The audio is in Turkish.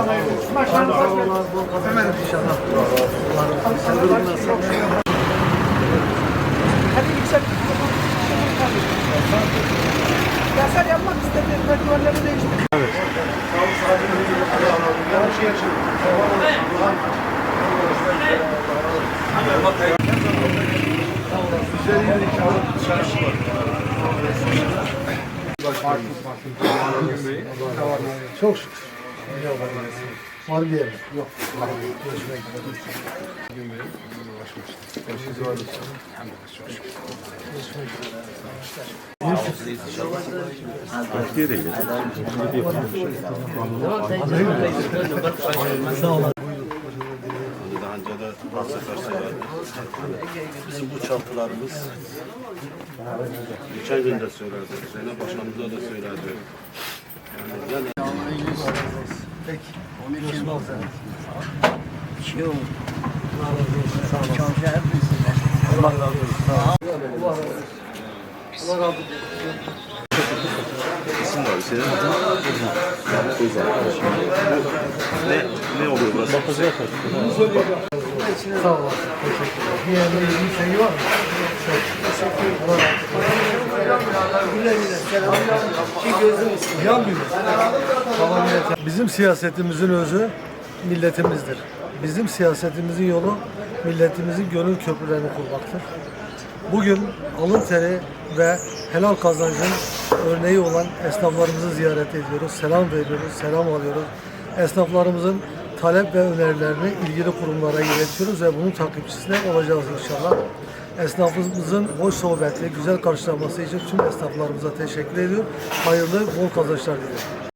Hemen inşallah. Hadi yüksek. Ya sen yapmak istediğin merdivenleri değiştir. Çok şükür. Var bir yerim. Yok. Görüşmek üzere. Daha önce de bazı sefer. Bizim bu çaltılarımız geçen gün de söylerdi. Zeynep Başkanımıza da söylerdi. Peki. Allah razı olsun. Sağ olun. Allah razı olsun. Ne, ne oluyor burası? Sağ olasın. Teşekkür ederim. Bir bir şeyi var mı? Allah razı olsun. Bizim siyasetimizin özü milletimizdir. Bizim siyasetimizin yolu milletimizin gönül köprülerini kurmaktır. Bugün alın teri ve helal kazancın örneği olan esnaflarımızı ziyaret ediyoruz. Selam veriyoruz, selam alıyoruz. Esnaflarımızın talep ve önerilerini ilgili kurumlara iletiyoruz ve bunun takipçisine olacağız inşallah. Esnafımızın hoş sohbetli, güzel karşılaması için tüm esnaflarımıza teşekkür ediyorum. Hayırlı, bol kazançlar diliyorum.